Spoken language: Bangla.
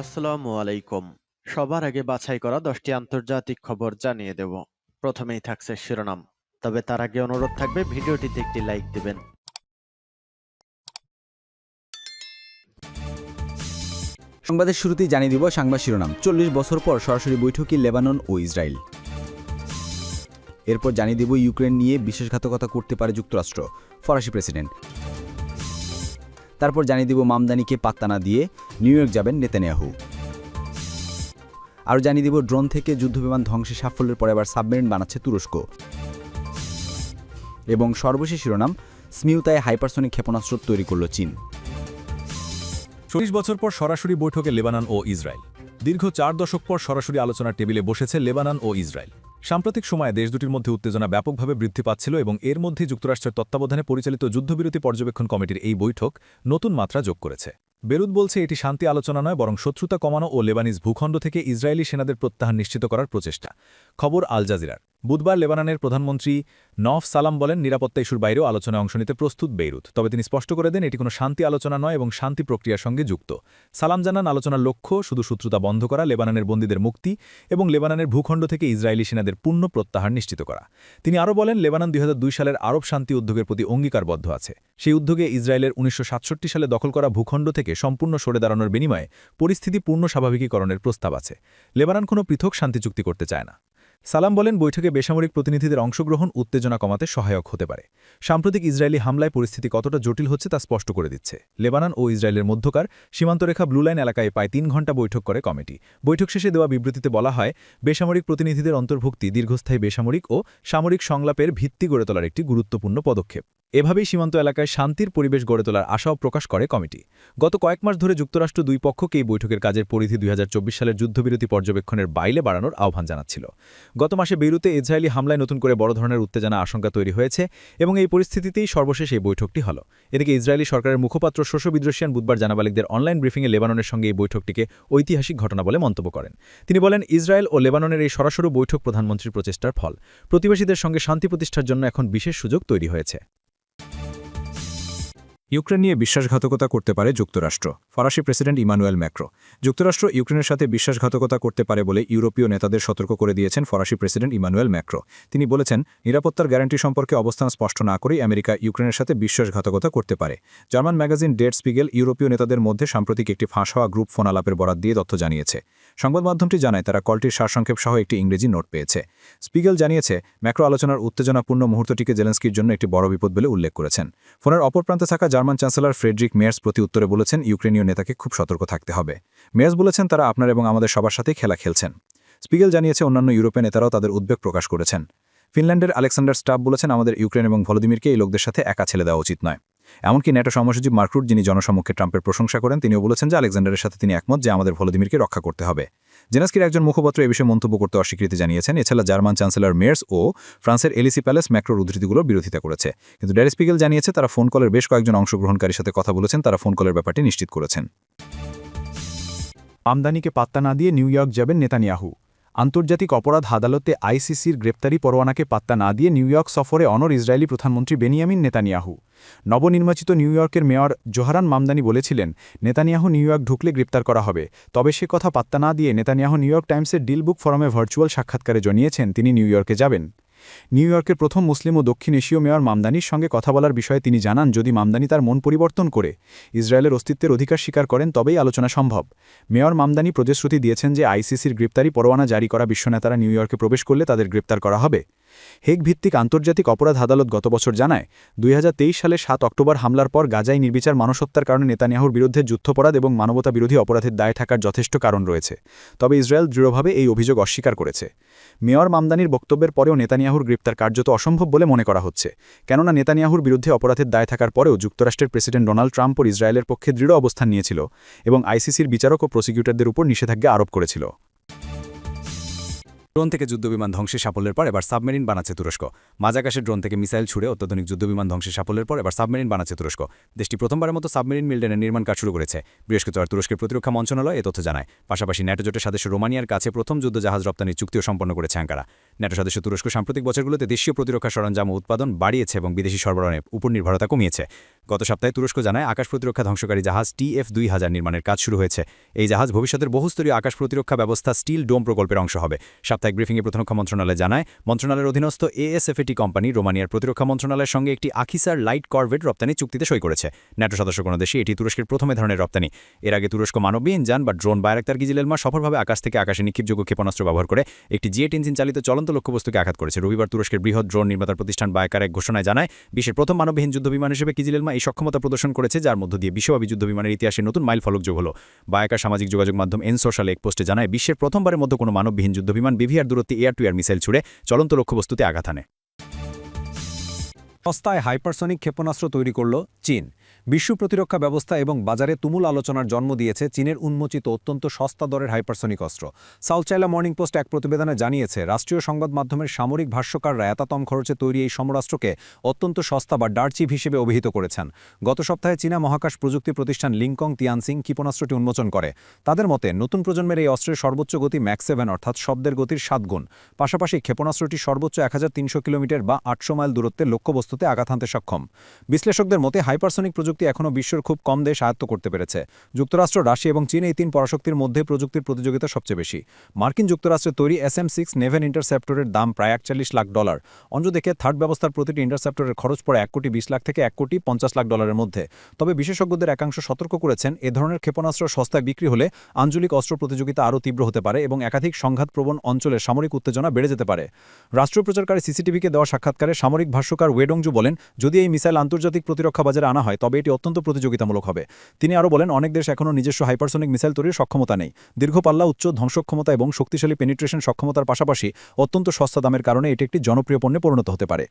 আসসালামু আলাইকুম। সবার আগে বাছাই করা দশটি আন্তর্জাতিক খবর জানিয়ে দেব। প্রথমেই থাকছে শিরোনাম। তবে তার আগে অনুরোধ থাকবে, ভিডিওটিতে একটি লাইক দিবেন। সংবাদের শুরুতেই জানিয়ে দিব সাংবাদ শিরোনাম। চল্লিশ বছর পর সরাসরি বৈঠকই লেবানন ও ইসরায়েল। এরপর জানিয়ে দেব ইউক্রেন নিয়ে বিশ্বাসঘাতকতা করতে পারে যুক্তরাষ্ট্র। ফরাসি প্রেসিডেন্ট। তারপর জানিয়ে দিব মামদানিকে পাত্তা না দিয়ে নিউ ইয়র্ক যাবেন নেতানিয়াহু। আরও জানিয়ে দিব, ড্রোন থেকে যুদ্ধবিমান ধ্বংসে সাফল্যের পরে আবার সাবমেরিন বানাচ্ছে তুরস্ক। এবং সর্বশেষ শিরোনাম, স্মিউতায় হাইপারসনিক ক্ষেপণাস্ত্র তৈরি করল চীন। চল্লিশ বছর পর সরাসরি বৈঠকে লেবানন ও ইসরায়েল। দীর্ঘ চার দশক পর সরাসরি আলোচনার টেবিলে বসেছে লেবানন ও ইসরায়েল। সাম্প্রতিক সময়ে দেশ দুটির মধ্যে উত্তেজনা ব্যাপকভাবে বৃদ্ধি পাচ্ছিল এবং এর মধ্যে যুক্তরাষ্ট্রের তত্ত্বাবধানে পরিচালিত যুদ্ধবিরতি পর্যবেক্ষণ কমিটির এই বৈঠক নতুন মাত্রা যোগ করেছে। বেরুদ বলছে, এটি শান্তি আলোচনা নয়, বরং শত্রুতা কমানো ও লেবানিজ ভূখণ্ড থেকে ইসরায়েলি সেনাদের প্রত্যাহার নিশ্চিত করার প্রচেষ্টা। খবর আল জাজিরার। বুধবার লেবাননের প্রধানমন্ত্রী নফ সালাম বলেন, নিরাপত্তা ইস্যুর বাইরেও আলোচনায় অংশ নিতে প্রস্তুত বেইরুত। তবে তিনি স্পষ্ট করে দেন, এটি কোনো শান্তি আলোচনা নয় এবং শান্তি প্রক্রিয়ার সঙ্গে যুক্ত। সালাম জানান, আলোচনার লক্ষ্য শুধু শত্রুতা বন্ধ করা, লেবাননের বন্দীদের মুক্তি এবং লেবাননের ভূখণ্ড থেকে ইসরায়েলি সেনাদের পূর্ণ প্রত্যাহার নিশ্চিত করা। তিনি আরও বলেন, লেবানন দুই হাজার দুই সালের আরব শান্তি উদ্যোগের প্রতি অঙ্গীকারবদ্ধ আছে। সেই উদ্যোগে ইসরায়েলের উনিশশো সাতষট্টি সালে দখল করা ভূখণ্ড থেকে সম্পূর্ণ সরে দাঁড়ানোর বিনিময়ে পরিস্থিতি পূর্ণ স্বাভাবিকীকরণের প্রস্তাব আছে। লেবানন কোনো পৃথক শান্তি চুক্তি করতে চায় না। সালাম বলেন, বৈঠকে বেসামরিক প্রতিনিধিদের অংশগ্রহণ উত্তেজনা কমাতে সহায়ক হতে পারে। সাম্প্রতিক ইসরায়েলি হামলায় পরিস্থিতি কতটা জটিল হচ্ছে তা স্পষ্ট করে দিচ্ছে। লেবানন ও ইসরায়েলের মধ্যকার সীমান্তরেখা ব্লুলাইন এলাকায় প্রায় তিন ঘণ্টা বৈঠক করে কমিটি। বৈঠক শেষে দেওয়া বিবৃতিতে বলা হয়, বেসামরিক প্রতিনিধিদের অন্তর্ভুক্তি দীর্ঘস্থায়ী বেসামরিক ও সামরিক সংলাপের ভিত্তি গড়ে তোলার একটি গুরুত্বপূর্ণ পদক্ষেপ। এভাবেই সীমান্ত এলাকায় শান্তির পরিবেশ গড়ে তোলার আশাও প্রকাশ করে কমিটি। গত কয়েক মাস ধরে যুক্তরাষ্ট্র দুই পক্ষকে এই বৈঠকের কাজের পরিধি দুই হাজার চব্বিশ সালের যুদ্ধবিরতি পর্যবেক্ষণের বাইলে বাড়ানোর আহ্বান জানাচ্ছিল। গত মাসে বেইরুতে ইসরায়েলি হামলায় নতুন করে বড় ধরনের উত্তেজনা আশঙ্কা তৈরি হয়েছে এবং এই পরিস্থিতিতেই সর্বশেষ এই বৈঠকটি হল। এদিকে ইসরায়েলি সরকারের মুখপাত্র শোষ বিদ্রোসিয়ান বুধবার জানাবালিকদের অনলাইন ব্রিফিংয়ে লেবাননের সঙ্গে এই বৈঠকটিকে ঐতিহাসিক ঘটনা বলে মন্তব্য করেন। তিনি বলেন, ইসরায়েল ও লেবাননের এই সরাসরি বৈঠক প্রধানমন্ত্রীর প্রচেষ্টার ফল। প্রতিবেশীদের সঙ্গে শান্তি প্রতিষ্ঠার জন্য এখন বিশেষ সুযোগ তৈরি হয়েছে। ইউক্রেন নিয়ে বিশ্বাসঘাতকতা করতে পারে যুক্তরাষ্ট্র। ফরাসি প্রেসিডেন্ট ইমানুয়েল ম্যাক্রো। যুক্তরাষ্ট্র ইউক্রেনের সাথে বিশ্বাসঘাতকতা করতে পারে বলে ইউরোপীয় নেতাদের সতর্ক করে দিয়েছেন ফরাসি প্রেসিডেন্ট ইমানুয়েল ম্যাক্রো। তিনি বলেছেন, নিরাপত্তার গ্যারান্টি সম্পর্কে অবস্থান স্পষ্ট না করেই আমেরিকা ইউক্রেনের সাথে বিশ্বাসঘাতকতা করতে পারে। জার্মান ম্যাগাজিন ডেট স্পিগেল ইউরোপীয় নেতাদের মধ্যে সাম্প্রতিক একটি ফাঁস হওয়া গ্রুপ ফোন আলাপের বরাত দিয়ে তথ্য জানিয়েছে। সংবাদ মাধ্যমটি জানায়, তারা কলটির সারসংক্ষেপ সহ একটি ইংরেজি নোট পেয়েছে। স্পিগেল জানিয়েছে ম্যাক্রো আলোচনার উত্তেজনাপূর্ণ মুহূর্তটিকে জেলেন্সকির জন্য একটি বড় বিপদ বলে উল্লেখ করেছেন। ফোনের অপর প্রান্তে থাকা জার্মান চ্যান্সেলর ফ্রেডরিক মেয়ার্স প্রতি উত্তরে বলেছেন, ইউক্রেনীয় নেতাকে খুব সতর্ক থাকতে হবে। মেয়ার্স বলেছেন, তারা আপনার এবং আমাদের সবার সাথেই খেলা খেলছেন। স্পিগেল জানিয়েছে, অন্যান্য ইউরোপীয় নেতারাও তাদের উদ্বেগ প্রকাশ করেছেন। ফিনল্যান্ডের আলেকসান্ডার স্টাফ বলেছেন, আমাদের ইউক্রেন এবং ভলোদিমিরকে এই লোকদের সাথে একা ছেলে দেওয়া উচিত নয়। এমনকি ন্যাটো সমসচিব মার্করুট যিনি জনসম্মুখে ট্রাম্পের প্রশংসা করেন, তিনিও বলেছেন যে আলেকজান্ডারের সাথে তিনি একমত যে আমাদের ভলোদিমিরকে রক্ষা করতে হবে। জেনাস্কির একজন মুখপাত্র এ বিষয়ে মন্তব্য করতে অস্বীকৃতি জানিয়েছেন। এছাড়া জার্মান চ্যান্সেলর মেয়ার্স ও ফ্রান্সের এলিসি প্যালেস ম্যাক্রোর উদ্ধৃতিগুলোর বিরোধিতা করেছে। কিন্তু ড্যারিসপিগেল জানিয়েছে, তারা ফোন কলের বেশ কয়েকজন অংশগ্রহণকারীর সাথে কথা বলেছেন, তারা ফোন কলের ব্যাপারটি নিশ্চিত করেছেন। আমদানিকে পাত্তা না দিয়ে নিউ ইয়র্ক যাবেন নেতানিয়াহু। আন্তর্জাতিক অপরাধ আদালতে আইসিসির গ্রেপ্তারি পরোয়ানাকে পাত্তা না দিয়ে নিউ ইয়র্ক সফরে অনর ইসরায়েলি প্রধানমন্ত্রী বেনিয়ামিন নেতানিয়াহু। নবনির্বাচিত নিউ ইয়র্কের মেয়র জোহারান মামদানি বলেছিলেন, নেতানিয়াহু নিউ ইয়র্ক ঢুকলে গ্রেপ্তার করা হবে। তবে সে কথা পাত্তা না দিয়ে নেতানিয়াহু নিউ ইয়র্ক টাইমসের ডিলবুক ফোরামে ভার্চুয়াল সাক্ষাৎকারে জানিয়েছেন, তিনি নিউ ইয়র্কে যাবেন। নিউ ইয়র্কের প্রথম মুসলিম ও দক্ষিণ এশীয় মেয়র মামদানির সঙ্গে কথা বলার বিষয়ে তিনি জানান, যদি মামদানি তার মন পরিবর্তন করে ইসরায়েলের অস্তিত্বের অধিকার স্বীকার করেন, তবেই আলোচনা সম্ভব। মেয়র মামদানি প্রতিশ্রুতি দিয়েছেন যে আইসিসির গ্রেপ্তারি পরোয়ানা জারি করা বিশ্বনেতারা নিউ ইয়র্কে প্রবেশ করলে তাদের গ্রেপ্তার করা হবে। হেগ ভিত্তিক আন্তর্জাতিক অপরাধ আদালত গত বছর জানায় দুইহাজার তেইশ সালে সাত অক্টোবর হামলার পর গাজায় নির্বিচার মানসত্যার কারণে নেতানিয়াহুর বিরুদ্ধে যুদ্ধপরাধ এবং মানবতা বিরোধী অপরাধের দায় থাকার যথেষ্ট কারণ রয়েছে। তবে ইসরায়েল দৃঢ়ভাবে এই অভিযোগ অস্বীকার করেছে। মেয়র মামদানির বক্তব্যের পরেও নেতানিয়াহুর গ্রেপ্তার কার্যত অসম্ভব বলে মনে করা হচ্ছে। কেননা নেতানিয়াহুর বিরুদ্ধে অপরাধের দায় থাকার পরেও যুক্তরাষ্ট্রের প্রেসিডেন্ট ডোনাল্ড ট্রাম্প ও ইসরায়েলের পক্ষে দৃঢ় অবস্থান নিয়েছিল এবং আইসিসির বিচারক ও প্রসিকিউটরদের উপর নিষেধাজ্ঞা আরোপ করেছিল। ড্রোন থেকে যুদ্ধবিমান ধ্বংসের সাফল্যের পর এবার সাবমেরিন বানাচ্ছে তুরস্ক। মাঝাকাশের ড্রোন থেকে মিসাইল ছুড়ে অত্যাধুনিক যুদ্ধবিমান ধ্বংসের সাফল্যের পর এবার সাবমেরিন বানাচ্ছে তুরস্ক। দেশটি প্রথমবারের মতো সাবমেরিন মিল্ডেনের নির্মাণ কাজ শুরু করেছে। বৃহস্পতিবার তুরস্কের প্রতিরক্ষা মন্ত্রণালয় এ তথ্য জানায়। পাশাপাশি ন্যাটো জোটের সদস্য রোমানিয়ার কাছে প্রথম যুদ্ধ জাহাজ রপ্তানির চুক্তিও সম্পন্ন করেছে আঙ্কারা। ন্যাটো সদস্য তুরস্ক সাম্প্রতিক বছরগুলোতে দেশীয় প্রতিরক্ষা সরঞ্জাম উৎপাদন বাড়িয়েছে এবং বিদেশি সরবরাহের উপর নির্ভরতা কমিয়েছে। গত সপ্তাহে তুরস্ক জানায়, আকাশ প্রতিরক্ষা ধ্বংসকারী জাহাজ টিএফ দুই হাজার নির্মাণের কাজ শুরু হয়েছে। এই জাহাজ ভবিষ্যতের বহুস্তরীয় আকাশ প্রতিরক্ষা ব্যবস্থা স্টিল ডোম প্রকল্পের অংশ হবে। সাপ্তাহিক ব্রিফিংয়ে প্রতিরক্ষা মন্ত্রণালয় জানায়, মন্ত্রণালয়ের অধীনস্থ এএসএফএটি কোম্পানি রোমানিয়ার প্রতিরক্ষা মন্ত্রণালয়ের সঙ্গে একটি আখিসার লাইট করভেট রপ্তানি চুক্তিতে সই করেছে। ন্যাটো সদস্য কোনো দেশে এটি তুরস্কের প্রথম ধরনের রপ্তানি। এর আগে তুরস্ক মানববিহীন যান বা ড্রোন বায়রাক্তার গিজিলেলমা সফলভাবে আকাশ থেকে আকাশে নিক্ষেপযোগ্য ক্ষেপণাস্ত্র ব্যবহার করে একটি জেট ইঞ্জিন চালিত চলন্ত লক্ষ্যবস্তুকে আঘাত করেছে। রবিবার তুরস্কের বৃহৎ ড্রোন নির্মাতার প্রতিষ্ঠান বায়কার এক ঘোষণায় জানায়, বিশ্বের প্রথম মানববিহীন যুদ্ধবিমান হিসেবে কিজিলেলমা এই সক্ষমতা প্রদর্শন করেছে, যার মধ্য দিয়ে বিশ্বব্যাপী যুদ্ধবিমানের ইতিহাসে নতুন মাইল ফলক যোগ হল। বায়কার সামাজিক যোগাযোগ মাধ্যম এন সোশ্যাল এক পোস্টে জানায়, বিশ্বের প্রথমবারের মধ্যে কোনো মানববিহীন যুদ্ধবিমান বিভিআর দূরত্বে এয়ার টু এয়ার মিসাইল ছুড়ে চলন্ত লক্ষ্যবস্তুতে আঘাত আনে সস্তায় হাইপারসনিক ক্ষেপণাস্ত্র তৈরি করল চীন। বিশ্ব প্রতিরক্ষা ব্যবস্থা এবং বাজারে তুমুল আলোচনার জন্ম দিয়েছে চীনের উন্মোচিত অত্যন্ত সস্তা দরের হাইপারসনিক অস্ত্র। সাউথ চাইনা মর্নিং পোস্ট এক প্রতিবেদনে জানিয়েছে, রাষ্ট্রীয় সংবাদ মাধ্যমের সামরিক ভাষ্যকাররা এতাতম খরচে তৈরি এই সমরাস্ত্রকে অত্যন্ত সস্তা বা ডার্চিভ হিসেবে অভিহিত করেছেন। গত সপ্তাহে চীনা মহাকাশ প্রযুক্তি প্রতিষ্ঠান লিংকং তিয়ানসিং ক্ষেপণাস্ত্রটি উন্মোচন করে। তাদের মতে, নতুন প্রজন্মের এই অস্ত্রের সর্বোচ্চ গতি ম্যাক্স সেভেন অর্থাৎ শব্দের গতির সাত গুণ। পাশাপাশি ক্ষেপণাস্ত্রটি সর্বোচ্চ এক হাজার তিনশো কিলোমিটার বা আটশো মাইল দূরত্বে লক্ষ্যবস্তুতে আঘাত হানতে সক্ষম। বিশ্লেষকদের মতে, হাইপারসনিক প্রযুক্তি এখনও বিশ্বের খুব কম দেশ আয়ত্ত করতে পেরেছে। যুক্তরাষ্ট্র, রাশিয়া এবং চীন এই তিন পরাশক্তির মধ্যে প্রযুক্তির প্রতিযোগিতা সবচেয়ে বেশি। মার্কিন যুক্তরাষ্ট্রের তৈরি এস এম সিক্স নেভেন ইন্টারসেপ্টরের দাম প্রায় একচল্লিশ লাখ ডলার। অন্যদিকে থার্ড ব্যবস্থার প্রতিটি ইন্টারসেপ্টরের খরচ পড়ে এক কোটি বিশ লাখ থেকে এক কোটি পঞ্চাশ লাখ ডলারের মধ্যে। তবে বিশেষজ্ঞদের একাংশ সতর্ক করেছেন, এ ধরনের ক্ষেপণাস্ত্র সস্তায় বিক্রি হলে আঞ্চলিক অস্ত্র প্রতিযোগিতা আরও তীব্র হতে পারে এবং একাধিক সংঘাতপ্রবণ অঞ্চলে সামরিক উত্তেজনা বেড়ে যেতে পারে। রাষ্ট্রীয় প্রচারকারী সিসিটিভিকে দেওয়া সাক্ষাৎকারে সামরিক ভাষ্যকার ওয়েডংজু বলেন, যদি এই মিসাইল আন্তর্জাতিক প্রতিরক্ষা বাজারে আনা হয়, তবে এটি অত্যন্ত প্রতিযোগিতামূলক হবে। তিনি আরও বলেন, অনেক দেশ এখনও নিজস্ব হাইপারসোনিক মিসাইল তৈরির সক্ষমতা নেই। দীর্ঘপাল্লা উচ্চ ধ্বংসক্ষমতা এবং শক্তিশালী পেনিট্রেশন সক্ষমতার পাশাপাশি অত্যন্ত সস্তা দামের কারণে এটি একটি জনপ্রিয় পণ্যে পরিণত হতে পারে।